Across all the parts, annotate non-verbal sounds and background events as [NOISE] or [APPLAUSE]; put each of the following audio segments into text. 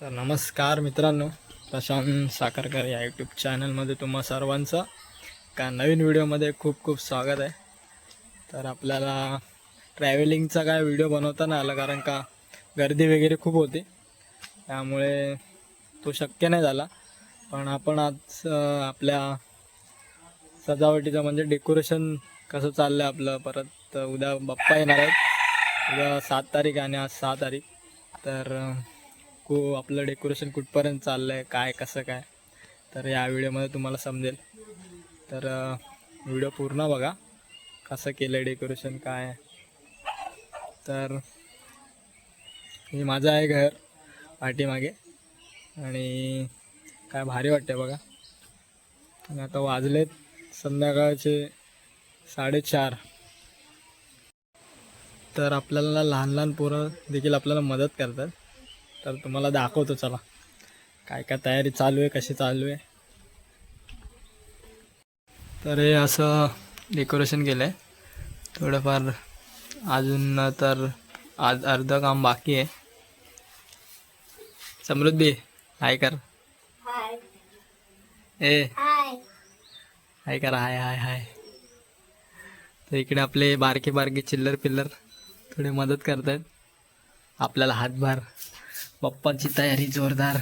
तर नमस्कार मित्रांनो प्रशांत साखरकर या यूट्यूब चॅनलमध्ये तुम्हा सर्वांचं. का नवीन व्हिडिओमध्ये खूप खूप स्वागत आहे. तर आपल्याला ट्रॅव्हलिंगचा काय व्हिडिओ बनवता नाही आला कारण का गर्दी वगैरे खूप होती. त्यामुळे तो शक्य नाही झाला. पण आपण आज आपल्या सजावटीचं म्हणजे डेकोरेशन कसं चाललं आहे आपलं परत उद्या बाप्पा येणार आहेत. उद्या सात तारीख आणि आज सहा तारीख. तर को आपलं डेकोरेशन कुठपर्यंत चाललं आहे काय कसं काय? तर या व्हिडिओमध्ये तुम्हाला समजेल. तर व्हिडिओ पूर्ण बघा. कसं केलं आहे डेकोरेशन काय? तर हे माझं आहे घर पाठीमागे. आणि काय भारी वाटते बघा. आणि आता वाजलेत संध्याकाळचे साडेचार. तर आपल्याला लहान लहान पोरं देखील आपल्याला मदत करतात. तर तुम्हाला दाखवतो चला. काय काय तयारी चालू आहे कशी चालू आहे. तर हे असं डेकोरेशन केलं आहे थोडंफार अजून तर आज अर्ध काम बाकी आहे. समृद्धी हाय कर. हाय ए. हाय हाय करा हाय हाय हाय तर इकडे आपले बारके बारके चिल्लर पिल्लर थोडे मदत करतायत. आपल्याला हातभार. पप्पांची तयारी जोरदार.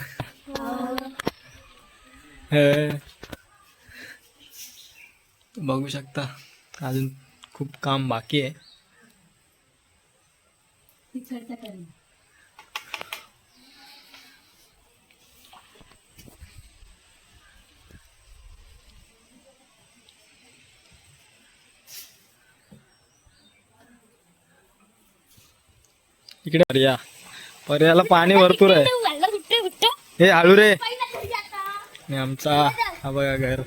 बघू शकता अजून खूप काम बाकी आहे. इकडे या. पर्याला पाणी भरपूर आहे. हे हळू रे आमचा हा बघा घर.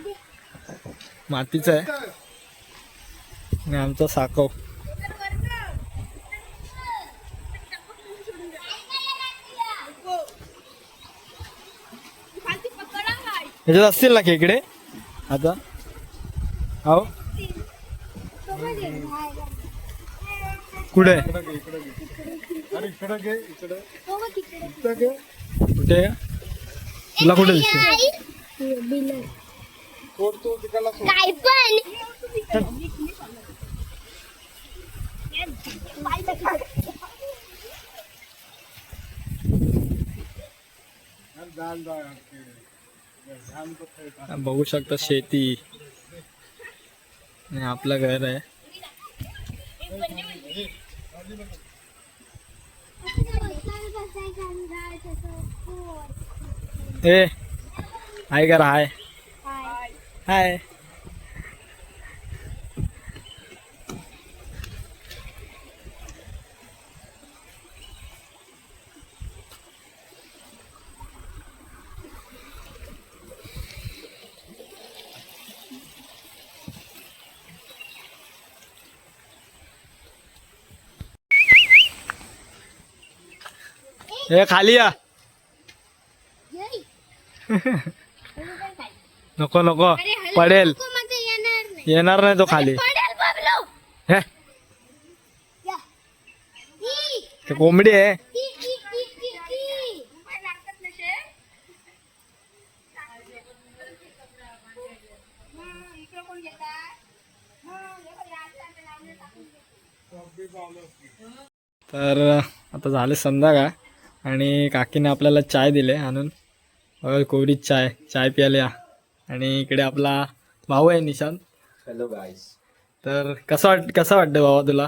मातीचं आहे. आणि आमचा साकव ह्याच्यात असतील ना खेकडे? आता. हो कुठे? कुठे? तुला कुठे दिसते? काय पण. बघू शकता शेती. आणि आपलं घर आहे. ए हाय करा हाय. हाय. ए खाली या. नको नको. पडेल. येणार नाही. तो खाली. हे. कोंबडी आहे. तर आता झाले संध्याकाळ. आणि काकीने आपल्याला चाय दिले आणून. कोरी चाय चाय प्यायला या. आणि इकडे आपला भाऊ आहे निशांत. हॅलो गाईस तर कसं वाट कसं वाटतं बाबा तुला?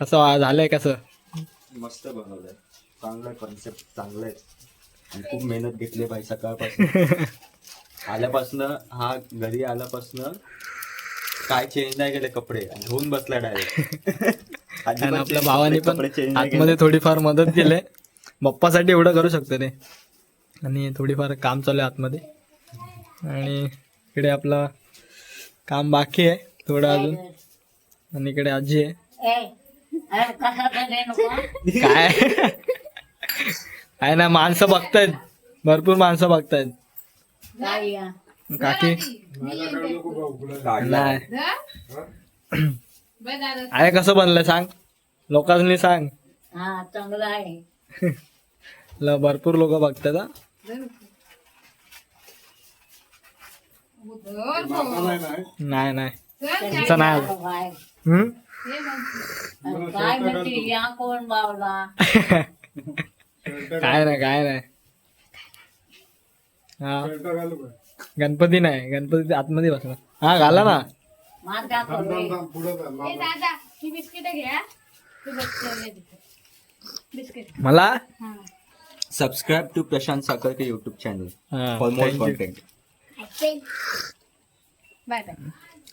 कसं झालंय कसं? मस्त बनवलंय. चांगलं कॉन्सेप्ट चांगलं आहे आणि खूप मेहनत घेतली बाई सकाळपासून. [LAUGHS] आल्यापासून हा घरी आल्यापासून काय चेंज नाही केले कपडे. धुवून बसला डायरेक्ट [LAUGHS] आपल्या भावाने पण आतमध्ये थोडीफार मदत केली. बाप्पासाठी एवढं करू शकतो रे. आणि थोडीफार काम चालू आहे आतमध्ये. आणि इकडे आपलं काम बाकी आहे थोडं अजून. आणि इकडे आजी आहे. काय? काय ना माणसं बघतायत. भरपूर माणसं बघतायत. काकी? नाही. आहे कसं बनलंय सांग? लोकांनी सांग. हा चांगला आहे. ल भरपूर लोक बघतात हा. नाही नाही. तुमचं नाही आलं. हम्म? काय म्हणते या कोण बावला काय नाही काय नाही. हा. गणपती नाही गणपती आतमध्ये बसला. हा घाला ना. दादा ही बिस्किट घ्या तू बघ बिस्किट. मला? हा. Subscribe to Prashant Sakharkar YouTube channel हा, for more thank you. Content bye bye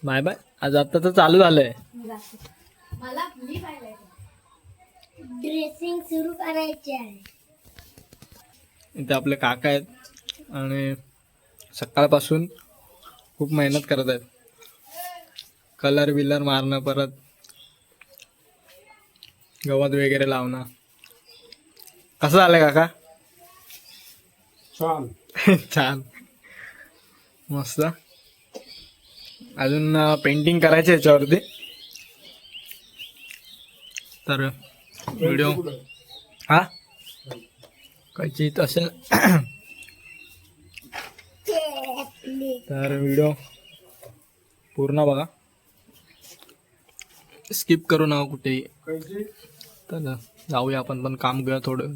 bye bye आज आता तर चालू झालंय. मला मी ड्रेसिंग सुरू करायची आहे. इथे आपले काका आहेत आणि सकाळपासून खूप मेहनत करत आहेत. कलर बिलर मारणं परत गवत वगैरे लावणं. कसं झालंय काका? छान. [LAUGHS] छान. मस्त. अजून पेंटिंग करायचे याच्यावरती. तर व्हिडिओ हा? कैची इथं असेल. [COUGHS] तर व्हिडिओ पूर्ण बघा. स्किप करू नका कुठेही. तर जाऊया आपण पण काम करूया थोडं.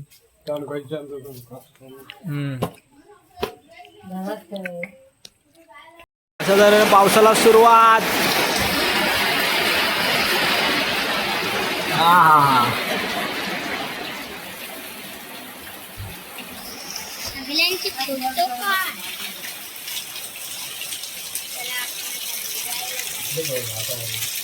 असं तर पावसाला सुरुवात. हा हा हा. चला, आपण